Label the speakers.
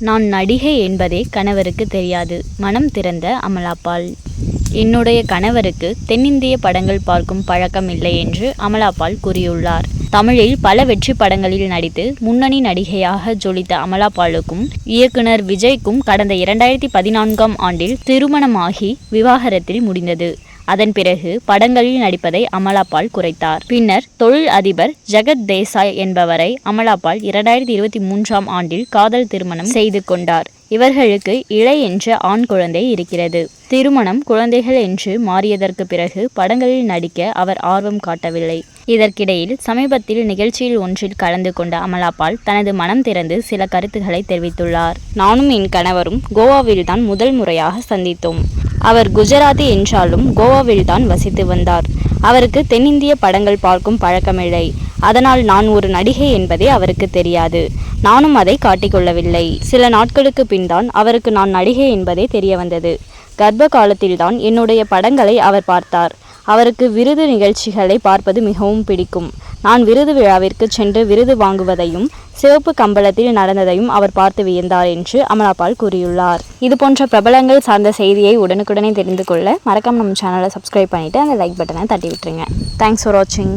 Speaker 1: நான் நடிகை என்பதே கணவருக்கு தெரியாது. மனம் திறந்த அமலாபால் என்னுடைய கணவருக்கு தென்னிந்திய படங்கள் பார்க்கும் பழக்கம் இல்லை என்று அமலாபால் கூறியுள்ளார். தமிழில் பல வெற்றி படங்களில் நடித்து முன்னணி நடிகையாக ஜொலித்த அமலாபாலுக்கும் இயக்குனர் விஜய்க்கும் கடந்த இரண்டாயிரத்தி பதினான்காம் ஆண்டில் திருமணமாகி விவாகரத்தில் முடிந்தது. அதன் பிறகு படங்களில் நடிப்பதை அமலாபால் குறைத்தார். பின்னர் தொழில் அதிபர் ஜெகத் தேசாய் என்பவரை அமலாபால் இரண்டாயிரத்தி இருபத்தி மூன்றாம் ஆண்டில் காதல் திருமணம் செய்து கொண்டார். இவர்களுக்கு இளை என்ற ஆண் குழந்தை இருக்கிறது. திருமணம் குழந்தைகள் என்று மாறியதற்கு பிறகு படங்களில் நடிக்க அவர் ஆர்வம் காட்டவில்லை. இதற்கிடையில் சமீபத்தில் நிகழ்ச்சியில் ஒன்றில் கலந்து கொண்ட அமலாபால் தனது மனம் திறந்து சில கருத்துக்களை தெரிவித்துள்ளார். நானும் என் கணவரும் கோவாவில்தான் முதல் முறையாக சந்தித்தோம். அவர் குஜராத்தி என்றாலும் கோவாவில்தான் வசித்து வந்தார். அவருக்கு தென்னிந்திய படங்கள் பார்க்கும் பழக்கமில்லை. அதனால் நான் ஒரு நடிகை என்பதே அவருக்கு தெரியாது. நானும் அதை காட்டிக்கொள்ளவில்லை. சில நாட்களுக்கு பின்தான் அவருக்கு நான் நடிகை என்பதே தெரிய வந்தது. கர்ப்ப காலத்தில்தான் என்னுடைய படங்களை அவர் பார்த்தார். அவருக்கு விருது நிகழ்ச்சிகளை பார்ப்பது மிகவும் பிடிக்கும். நான் விருது விழாவிற்கு சென்று விருது வாங்குவதையும் சிவப்பு கம்பளத்தில் நடந்ததையும் அவர் பார்த்து வியந்தார் என்று அமலாபால் கூறியுள்ளார். இது போன்ற பிரபலங்கள் சார்ந்த செய்தியை உடனுக்குடனே தெரிந்து கொள்ள மறக்காம நம்ம சேனலை சப்ஸ்கிரைப் பண்ணிவிட்டு அந்த லைக் பட்டனை தட்டி விட்டுருங்க தேங்க்ஸ் ஃபார் வாட்சிங்